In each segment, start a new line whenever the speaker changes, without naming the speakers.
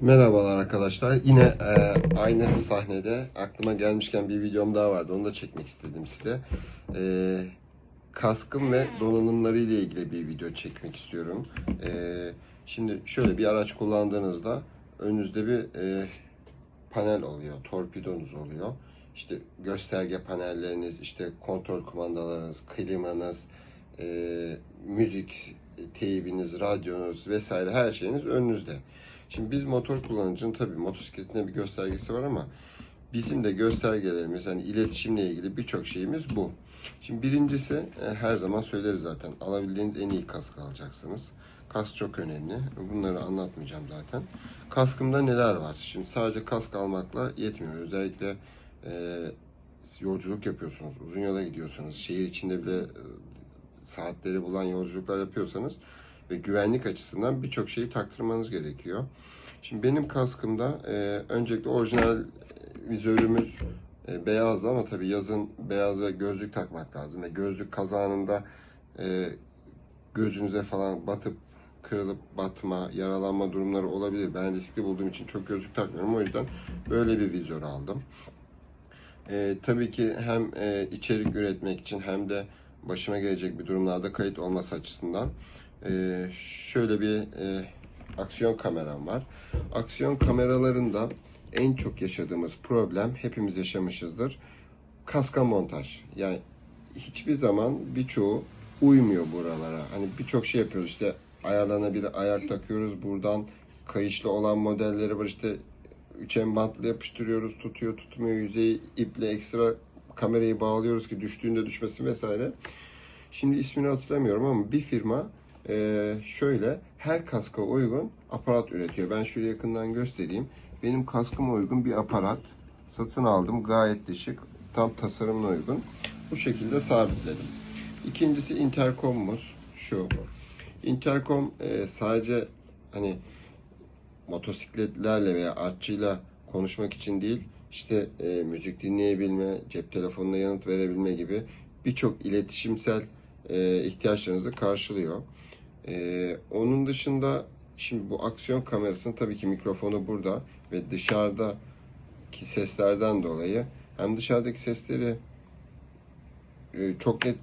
Merhabalar arkadaşlar. Yine e, aynı sahnede aklıma gelmişken bir videom daha vardı. Onu da çekmek istedim size. E, kaskım ve donanımları ile ilgili bir video çekmek istiyorum. E, şimdi şöyle bir araç kullandığınızda önünüzde bir e, panel oluyor, torpidonuz oluyor. İşte gösterge panelleriniz, işte kontrol kumandalarınız, klimanız, e, müzik teybiniz, radyonuz vesaire her şeyiniz önünüzde. Şimdi biz motor kullanıcının tabii motosikletinde bir göstergesi var ama bizim de göstergelerimiz hani iletişimle ilgili birçok şeyimiz bu. Şimdi birincisi e, her zaman söyleriz zaten alabildiğiniz en iyi kask alacaksınız. Kask çok önemli. Bunları anlatmayacağım zaten. Kaskımda neler var? Şimdi sadece kask almakla yetmiyor. Özellikle e, yolculuk yapıyorsunuz, uzun yola gidiyorsanız, şehir içinde bile e, saatleri bulan yolculuklar yapıyorsanız ve güvenlik açısından birçok şeyi taktırmanız gerekiyor. Şimdi benim kaskımda e, öncelikle orijinal vizörümüz e, beyazdı ama tabii yazın beyaza gözlük takmak lazım ve gözlük kazanında e, gözünüze falan batıp kırılıp batma, yaralanma durumları olabilir. Ben riskli bulduğum için çok gözlük takmıyorum. O yüzden böyle bir vizör aldım. E, tabii ki hem e, içerik üretmek için hem de başıma gelecek bir durumlarda kayıt olması açısından e, şöyle bir e, aksiyon kameram var. Aksiyon kameralarında en çok yaşadığımız problem hepimiz yaşamışızdır. Kaska montaj. Yani hiçbir zaman birçoğu uymuyor buralara. Hani birçok şey yapıyoruz işte ayarlanabilir ayar takıyoruz buradan kayışlı olan modelleri var işte üçen bantlı yapıştırıyoruz tutuyor tutmuyor yüzeyi iple ekstra kamerayı bağlıyoruz ki düştüğünde düşmesin vesaire. Şimdi ismini hatırlamıyorum ama bir firma e, şöyle her kaska uygun aparat üretiyor. Ben şöyle yakından göstereyim. Benim kaskıma uygun bir aparat satın aldım. Gayet de şık. Tam tasarımına uygun. Bu şekilde sabitledim. İkincisi interkomumuz şu. Interkom e, sadece hani motosikletlerle veya artçıyla konuşmak için değil, işte e, müzik dinleyebilme, cep telefonuna yanıt verebilme gibi birçok iletişimsel e, ihtiyaçlarınızı karşılıyor. E, onun dışında şimdi bu aksiyon kamerasının tabii ki mikrofonu burada ve dışarıdaki seslerden dolayı hem dışarıdaki sesleri çok net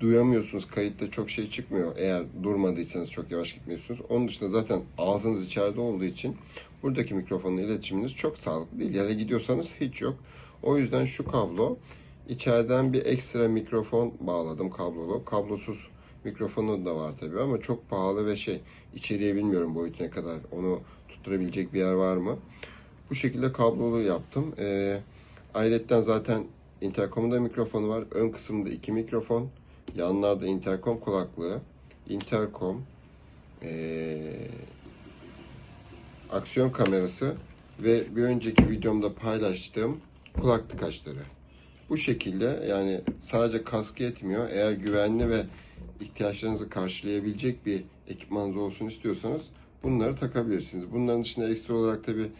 duyamıyorsunuz. Kayıtta çok şey çıkmıyor. Eğer durmadıysanız çok yavaş gitmiyorsunuz. Onun dışında zaten ağzınız içeride olduğu için buradaki mikrofonla iletişiminiz çok sağlıklı değil. Yani gidiyorsanız hiç yok. O yüzden şu kablo içeriden bir ekstra mikrofon bağladım kablolu. Kablosuz mikrofonu da var tabii ama çok pahalı ve şey içeriye bilmiyorum boyutu ne kadar. Onu tutturabilecek bir yer var mı? Bu şekilde kablolu yaptım. Ee, ayrıca zaten intercom'da mikrofonu var. Ön kısımda iki mikrofon. Yanlarda interkom kulaklığı. Interkom. ee, aksiyon kamerası ve bir önceki videomda paylaştığım kulak tıkaçları. Bu şekilde yani sadece kask yetmiyor. Eğer güvenli ve ihtiyaçlarınızı karşılayabilecek bir ekipmanınız olsun istiyorsanız bunları takabilirsiniz. Bunların dışında ekstra olarak tabi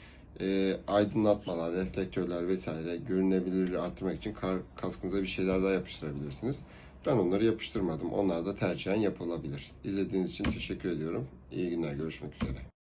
e, aydınlatmalar, reflektörler vesaire görünebilirliği arttırmak için kar, kaskınıza bir şeyler daha yapıştırabilirsiniz. Ben onları yapıştırmadım. Onlar da tercihen yapılabilir. İzlediğiniz için teşekkür ediyorum. İyi günler. Görüşmek üzere.